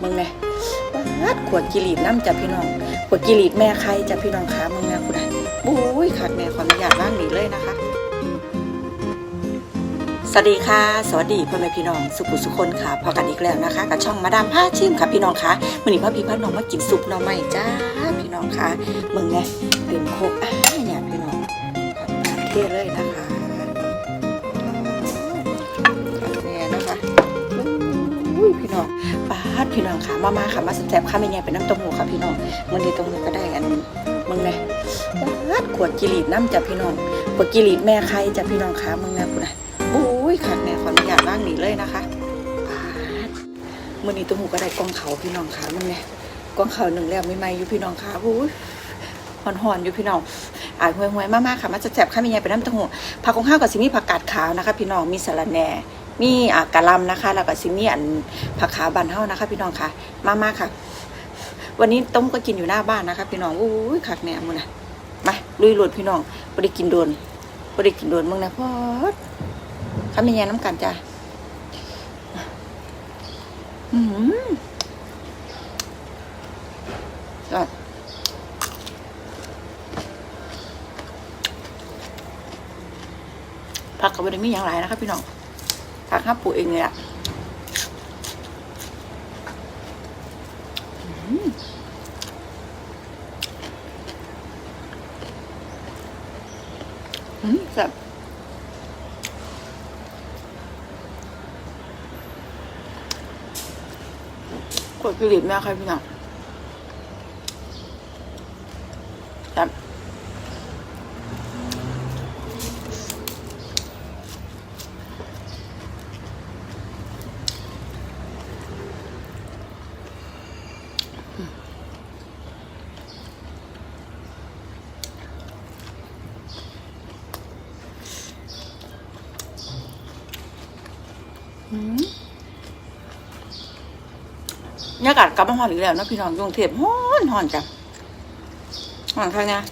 มึงไงวัดขวดกิริดน้ำจ้ะพี่น้อง ขวดกิริดแม่ใครจ้ะพี่น้องคะมึงไงคุณอะบุ้ยขาดแม่ขออนุญาตว่างดีเลยนะคะ สวัสดีค่ะ สวัสดีพ่อแม่พี่น้อง สุขุสุคนค่ะ พอกันอีกแล้วนะคะ กับช่องมาดามผ้าชิมค่ะพี่น้องคะมื่อนี้พ่อพี่พ่อน้องมากินซุปหน่อไม้จ้าพี่น้องคะมึงไงเต็มโคกอะเนี่ยพี่น้องผัดผัดเท่เลยนะคะ ดพี่น้องค่ะมามาค่ะมาแซ่บๆค่ะไม่ไงเป็นน้ำต้มหูค่ะพี่น้องมันดีตรงนี้ก็ได้อันมึงไงปาดขวดกิริดน้ำจ้ะพี่น้องขวดกิริดแม่ใครจ้ะพี่น้องคะมึงไงคุณอะอุ้ยขาดแม่ขออนุญาตว่างหนีเลยนะคะปาดมื่อนี้ตัวหมูก็ได้กองเขาพี่น้องขามันไงกองเขาหนึ่งแล้วไม่ไม่อยู่พี่น้องขาอุ้ยหอนหอนๆอยู่พี่น้องอ่าห่วยห่วยๆมากๆค่ะมาจะแจบข้าวมีไงเป็นน้ำต้าหู้ผักของข้าวกับซิมีผักกาดขาวนะคะ พี่น้องมีสะระแหน่ มีอ่กะลำนะคะ แล้วก็ซิมีอันผักขาบานเฮานะคะ พี่น้องค่ะ มากๆค่ะ วันนี้ต้มก็กินอยู่หน้าบ้านนะคะ พี่น้องอุ้ยขาดแม่มึงนะมาลุยโหลดพี่น้องไม่ได้กินโดนไม่ได้กินโดนมึงนะพ่อข้ามีแยน้ำกันจ้ะอืมยอดผักกับวันนี้มีอย่างไรนะคะพี่น้อง ผักห้าปูเองเลยอะอืมอืมแซ่บกดกิริตแม่ใครพี่น้องแบบอืม บรร ยากาศกลับมาฮอนอีกแล้วนะพี่น้องกรุงเทพฮอนฮอนจ้ะฮอนข้างนี้ย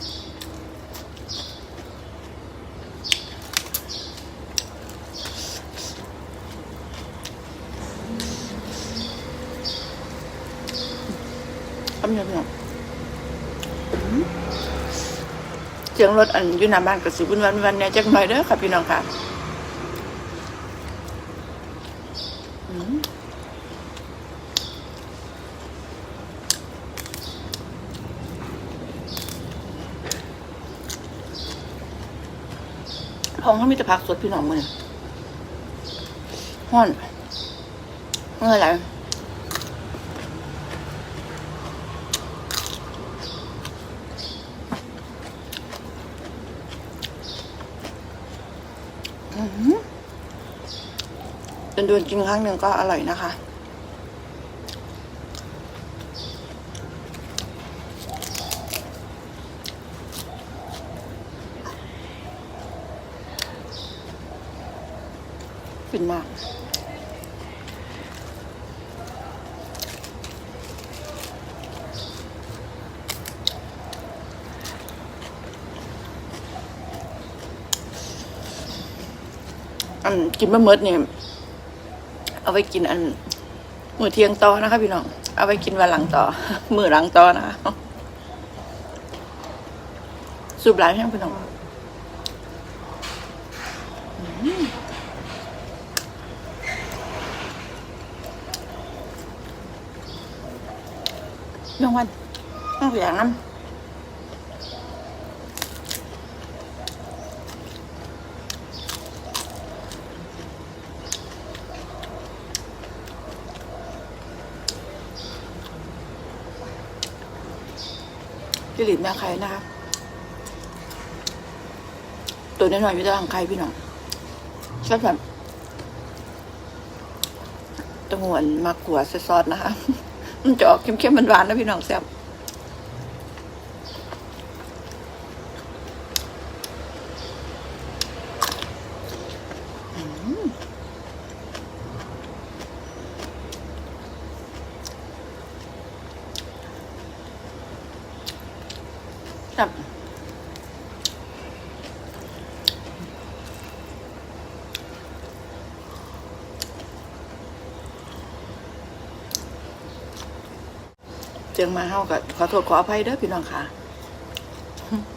ทำยังไงอืมเสียงรถอันอยู่หน้าบ้านกับสิบุนวันวันเนี่ยจักหน่อยเด้อค่ะพี่น้องค่ะอื พองเขามีแต่ผักสดพี่น้องมือห้อนเมื่อไหรอื้อหือเป็นดวนจริงครั้งหนึ่งก็อร่อยนะคะ นมาก อันกินมะเมิดเนี่ย เอาไว้กินอันมือเที่ยงต่อนะคะพี่น้อง เอาไว้กินวันหลังต่อ มือหลังต่อนะคะสูบหลายแห้งพี่น้อง น้องวันต้องเสียงน้ำพี่หลินแม่ใครนะคะตัวน้อยๆอยู่ด้านใครพี่น้องชอบแบบตะงวนมากกว่าซอสนะคะ มันจะออกเค็มๆหวานๆนะพี่น้องแซ่บ สียงมาเฮาก็ขอโทษขออภัยเด้อพี่น้องค่ะ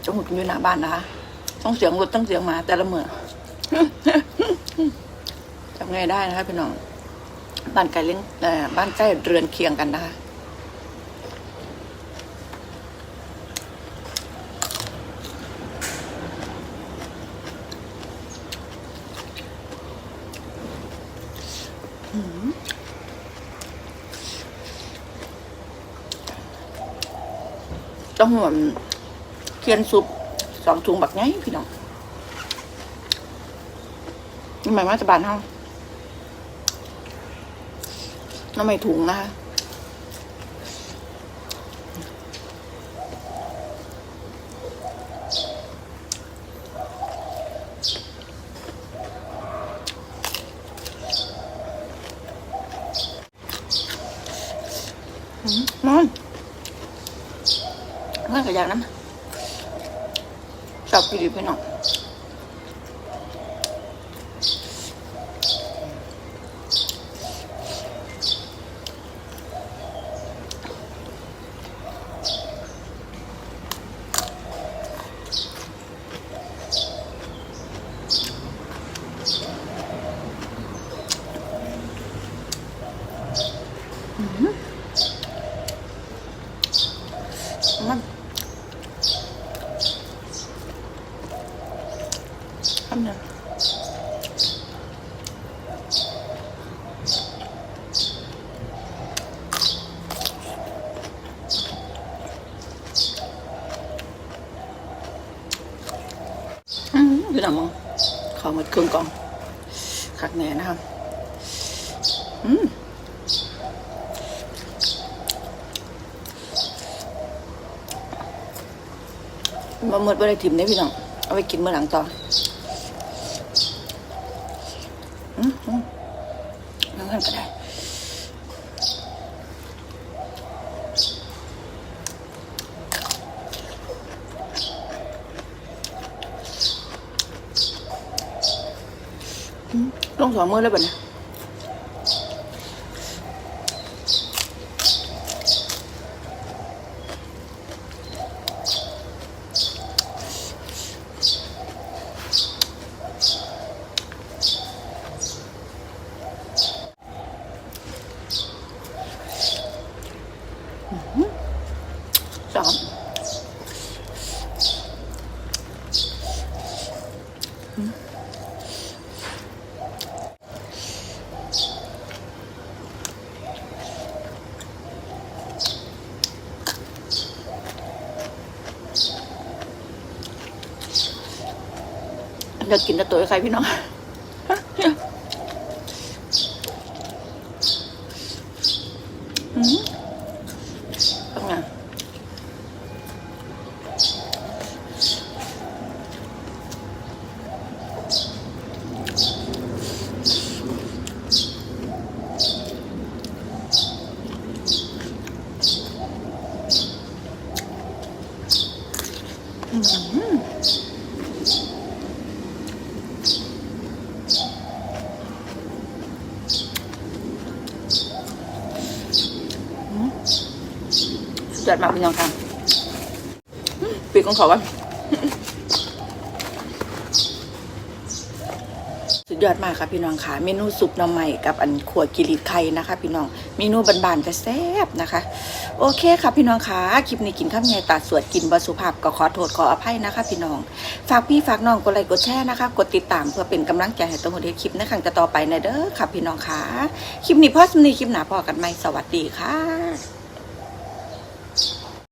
จงหุดอยู่หน้าบ้านนะคะต้องเสียงรถต้องเสียงหมา แต่ละเมื่อทำไงได้นะคะพี่น้องบ้านไกลเลี้ยงเอ่อบ้านใกล้เรือนเคียงกันนะคะ ต้องห่วงเคียนซุปสองถุงบักไงพี่น้องนี่หมายว่าจะบานเฮาน้ำไม่ถุงนะคะอืมนอน เมื่อ ก็อยากน้ำชอบกินดีพี่น้องมันทำเนี่ยอืม พี่น้องมองเขาหมดเครื่องก่องคักแน่นะครับอืมมาเมื่อไรถิ่มได้พี่น้อง เอาไปกินเมื่อหลังต่ออืมอืมนั่งกันก็ได้ อืม ลงสองมือแล้วบ่เนี่ยสอง เลือกกินแต่ตัวใครพี่น้อง สุดยอดมากพี่น้องค่ะปีกของเขาวะสุดยอดมากค่ะพี่น้องค่ะ เมนูซุปหน่อไม้กับอันขัวกิริไข่นะคะ พี่น้อง เมนูบานๆแต่แซ่บนะคะ โอเคค่ะพี่น้องค่ะ คลิปนี้กินข้าวไงตัดสวดกินบะสุภาพก็ขอโทษขออภัยนะคะ พี่น้อง ฝากพี่ฝากน้องกดไลค์กดแชร์นะคะ กดติดตามเพื่อเป็นกำลังใจให้ตัวคนเดียวคลิปในครั้งต่อไปนะเด้อค่ะพี่น้องค่ะ คลิปนี้พ่อสมนีคลิปหนาพอกันไหมสวัสดีค่ะ